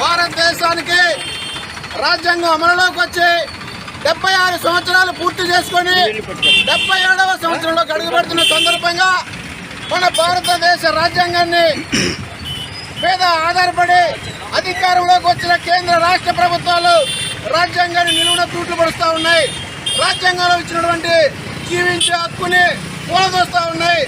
భారతదేశానికి రాజ్యాంగం అమలులోకి వచ్చి డెబ్బై ఆరు సంవత్సరాలు పూర్తి చేసుకొని డెబ్బై ఏడవ సంవత్సరంలో అడుగుపెడుతున్న సందర్భంగా మన భారతదేశ రాజ్యాంగాన్ని మీద ఆధారపడి అధికారంలోకి వచ్చిన కేంద్ర రాష్ట్ర ప్రభుత్వాలు రాజ్యాంగాన్ని నిలువున తూట్లుపడుస్తూ ఉన్నాయి. రాజ్యాంగంలో ఇచ్చినటువంటి జీవించే హక్కుని కూలదోస్తూ ఉన్నాయి.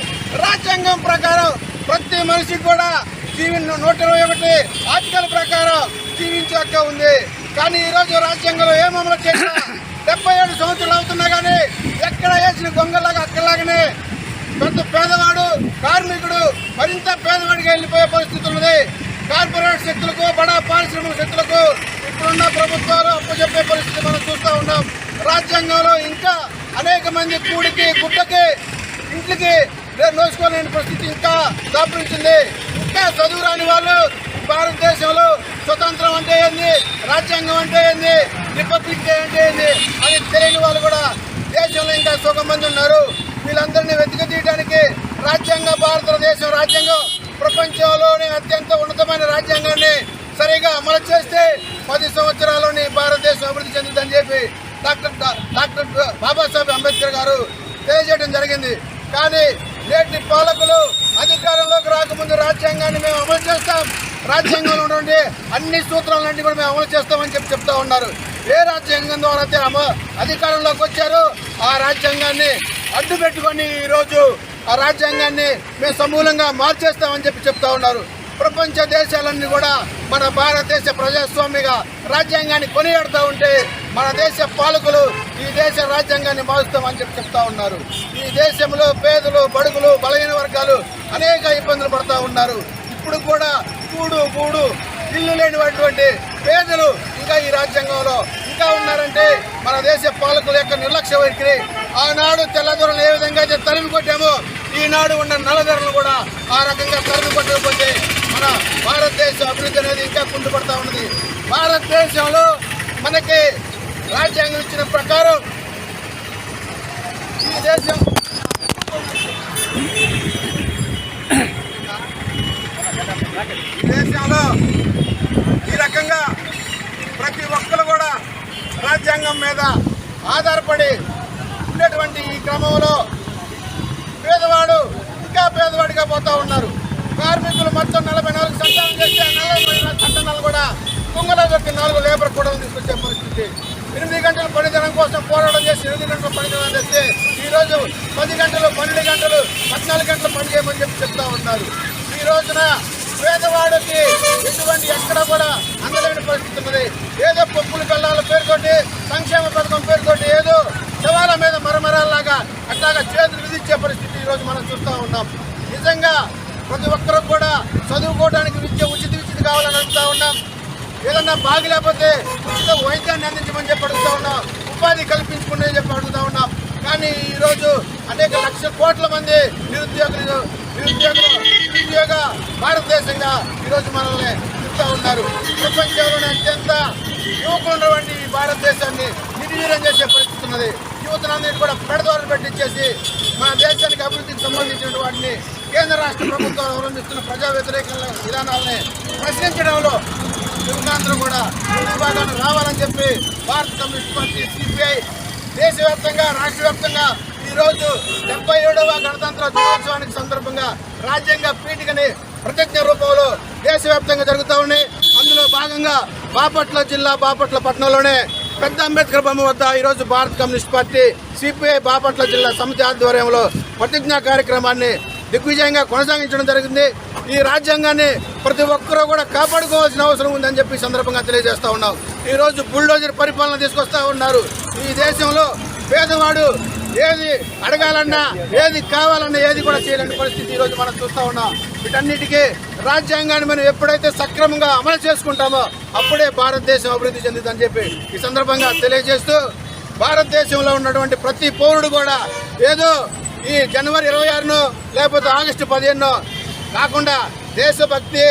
రాజ్యాంగం ప్రకారం ప్రతి మనిషికి కూడా జీవి నూట ఇరవై ఒకటి ఆర్టికల్ ప్రకారం జీవించే హక్కు ఉంది. కానీ ఈరోజు రాజ్యాంగంలో ఏం అమలు చేసినా డెబ్బై ఏడు సంవత్సరాలు అవుతున్నా కానీ ఎక్కడ వేసిన గొంగలాగా అక్కలాగానే పెద్ద పేదవాడు కార్మికుడు మరింత పేదవాడికి వెళ్ళిపోయే పరిస్థితి ఉన్నది. కార్పొరేట్ శక్తులకు బడా పారిశ్రామిక శక్తులకు ఇప్పుడున్న ప్రభుత్వాలు అప్పచెప్పే పరిస్థితి మనం చూస్తూ ఉన్నాం. రాజ్యాంగంలో ఇంకా అనేక మంది కూడికి గుడ్డకి ఇంటికి నోసుకోలేని పరిస్థితి ఇంకా దాపురించింది. ఇంకా చదువు రాని వాళ్ళు భారతదేశంలో స్వతంత్రం అంటే ఏంది? రాజ్యాంగం అంటే ఏంది? రిపబ్లిక్ డే అంటే ఏంది? అని తెలియని వాళ్ళు కూడా దేశంలో ఇంకా సగం మంది ఉన్నారు. వీళ్ళందరినీ వెతికి తీయడానికి రాజ్యాంగ భారతదేశం రాజ్యాంగం ప్రపంచంలోనే అత్యంత ఉన్నతమైన రాజ్యాంగాన్ని సరిగా అమలు చేస్తే పది సంవత్సరాల్లోని భారతదేశం అభివృద్ధి చెందుతుందని చెప్పి డాక్టర్ డాక్టర్ బాబాసాహెబ్ అంబేద్కర్ గారు తెలియజేయడం జరిగింది. కానీ నేటి పాలకులు అధికారంలోకి రాకముందు రాజ్యాంగాన్ని మేము అమలు చేస్తాం. రాజ్యాంగంలో ఉన్నటువంటి అన్ని సూత్రాలన్నింటి కూడా మేము అమలు చేస్తామని చెప్పి చెప్తా ఉన్నారు. ఏ రాజ్యాంగం ద్వారా అయితే అమ అధికారంలోకి వచ్చారో ఆ రాజ్యాంగాన్ని అడ్డు పెట్టుకొని ఈరోజు ఆ రాజ్యాంగాన్ని మేము సమూలంగా మార్చేస్తామని చెప్పి చెప్తా ఉన్నారు. ప్రపంచ దేశాలన్నీ కూడా మన భారతదేశ ప్రజాస్వామిగా రాజ్యాంగాన్ని కొనియాడుతూ ఉంటే మన దేశ పాలకులు ఈ దేశ రాజ్యాంగాన్ని మారుస్తామని చెప్పి చెప్తా ఉన్నారు. ఈ దేశంలో పేదలు బడుగులు బలహీన వర్గాలు అనేక ఇబ్బందులు పడతా ఉన్నారు. ఇప్పుడు కూడా కూడు కూడు ఇల్లు లేనిటువంటి పేదలు ఇంకా ఈ రాజ్యాంగంలో ఇంకా ఉన్నారంటే మన దేశ పాలకుల యొక్క నిర్లక్ష్య వైఖరి. ఆనాడు తెల్లదొరలు ఏ విధంగా అయితే తరిమి కొట్టామో ఈనాడు ఉన్న నల్లధరలు కూడా ఆ రకంగా తరిమి కొట్టకపోతే మన భారతదేశ అభివృద్ధి అనేది ఇంకా కుంటుపడతా ఉన్నది. భారతదేశంలో మనకి రాజ్యాంగం ఇచ్చిన ప్రకారం ఈ దేశం ఈ దేశంలో ఈ రకంగా ప్రతి ఒక్కరు కూడా రాజ్యాంగం మీద ఆధారపడి ఉండేటువంటి ఈ క్రమంలో పేదవాడు ఇంకా పేదవాడిగా పోతా ఉన్నారు. నాలుగు చేస్తే చట్టాలు కూడా కుంగలో దొరికి నాలుగు లేబర్ కూడా తీసుకొచ్చే పరిస్థితి. ఎనిమిది గంటల పనిదినం కోసం పోరాటం చేసి ఎనిమిది గంటల పనిదినం తెస్తే ఈరోజు పది గంటలు పన్నెండు గంటలు పద్నాలుగు గంటలు పని చేయమని చెప్పి చెప్తా ఉన్నారు. ఈ రోజున పేదవాడికి ఎటువంటి ఎక్కడ కూడా అందలేని పరిస్థితి ఉన్నది. ఏదో పప్పులు కళ్ళాల పేరుతోటి సంక్షేమ పథకం పేరుతోటి ఏదో శవాల మీద మరమరాల్లాగా అట్లాగా చేతులు విధించే పరిస్థితి ఈరోజు మనం చూస్తూ ఉన్నాం. నిజంగా ప్రతి ఒక్కరూ కూడా చదువుకోవడానికి విద్య ఉచిత విద్యుత్ కావాలని అడుగుతా ఉన్నాం. ఏదన్నా బాగి లేకపోతే ఉచిత వైద్యాన్ని అందించమని చెప్పి అడుగుతా ఉన్నాం. ఉపాధి కల్పించుకుని చెప్పి అడుగుతా ఉన్నాం. కానీ ఈరోజు అనేక లక్షల కోట్ల మంది నిరుద్యోగులు నిరుద్యోగులు నిరుద్యోగ భారతదేశంగా ఈరోజు మనల్ని చెప్తా ఉన్నారు. ప్రపంచంలోనే అత్యంత యువకులు ఉన్నటువంటి భారతదేశాన్ని నిర్వీర్యం చేసే పరిస్థితి ఉన్నది. యువతనందరినీ కూడా పెడదోరలు పెట్టించేసి మన దేశానికి అభివృద్ధికి సంబంధించిన వాటిని కేంద్ర రాష్ట్ర ప్రభుత్వాలు అవలంబిస్తున్న ప్రజా వ్యతిరేక విధానాలని ప్రశ్నించడంలో యువతాంధ్రం కూడా ముందు భాగాన్ని రావాలని చెప్పి భారత కమ్యూనిస్ట్ పార్టీ సిపిఐ దేశవ్యాప్తంగా రాష్ట్ర వ్యాప్తంగా ఈరోజు డెబ్బై ఏడవ గణతంత్ర దినోత్సవానికి సందర్భంగా రాజ్యాంగ పీఠికని ప్రతిజ్ఞ రూపంలో దేశవ్యాప్తంగా జరుగుతూ ఉన్నాయి. అందులో భాగంగా బాపట్ల జిల్లా బాపట్ల పట్టణంలోనే పెద్ద అంబేద్కర్ బొమ్మ వద్ద ఈరోజు భారత కమ్యూనిస్ట్ పార్టీ సిపిఐ బాపట్ల జిల్లా సమితి ఆధ్వర్యంలో ప్రతిజ్ఞా కార్యక్రమాన్ని దిగ్విజయంగా కొనసాగించడం జరిగింది. ఈ రాజ్యాంగాన్ని ప్రతి ఒక్కరూ కూడా కాపాడుకోవాల్సిన అవసరం ఉందని చెప్పి సందర్భంగా తెలియజేస్తూ ఉన్నాం. ఈరోజు బుల్డోజర్ పరిపాలన తీసుకొస్తా ఉన్నారు. ఈ దేశంలో పేదవాడు ఏది అడగాలన్నా ఏది కావాలన్నా ఏది కూడా చేయలేని పరిస్థితి ఈరోజు మనం చూస్తా ఉన్నాం. వీటన్నిటికీ రాజ్యాంగాన్ని మనం ఎప్పుడైతే సక్రమంగా అమలు చేసుకుంటామో అప్పుడే భారతదేశం అభివృద్ధి చెందుతుందని చెప్పి ఈ సందర్భంగా తెలియజేస్తూ భారతదేశంలో ఉన్నటువంటి ప్రతి పౌరుడు కూడా ఏదో ఈ జనవరి ఇరవై ఆరును లేకపోతే ఆగస్టు పదిహేను కాకుండా దేశభక్తి